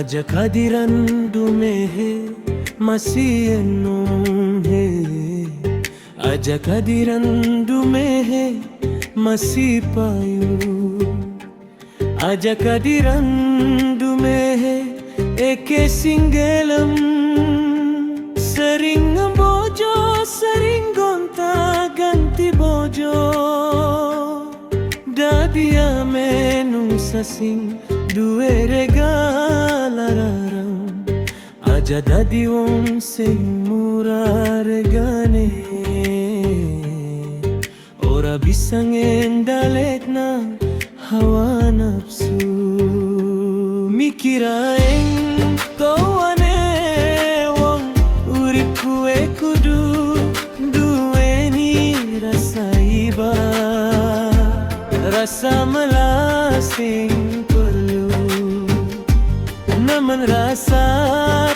ಅಜಕದಿರಂದುಮೆ ಮಸಿಯನ್ನು ಅಜಕದಿರಂದುಮೆ ಮಸಿಪಾಯು ಅಜಕದಿರಂದುಮೆ ಏಕೆ ಸಿಂಗಲಂ ಸರಿಂಗ ಬೋಜೋ ಸರಿಂಗೊಂತ ಗಂತಿ ಬೋಜೋ dadia menung sasing duere gan regalararang Aja dadi wong sing murah regane Ora bisa ngendalek na hawa nafsu. Mikirain kawane wong urip kudu duweni rasa iba. Rasa melasing menrasa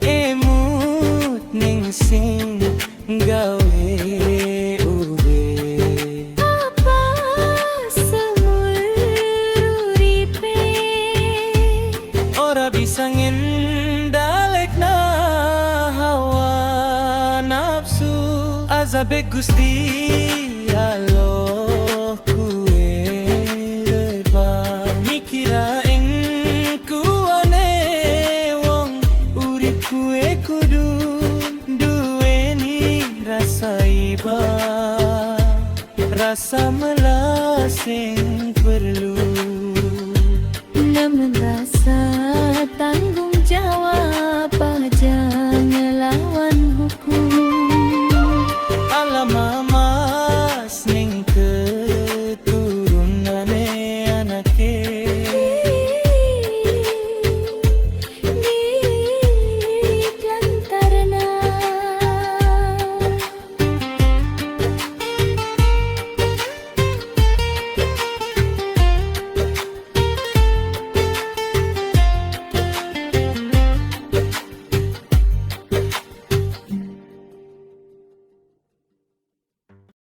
Emut ning sing gawe ube Apa semua uripe? Ora bisa ngendalek na hawa nafsu. Azabe gusti Kue kudu dueni rasa iba Rasa melas yang perlu Namun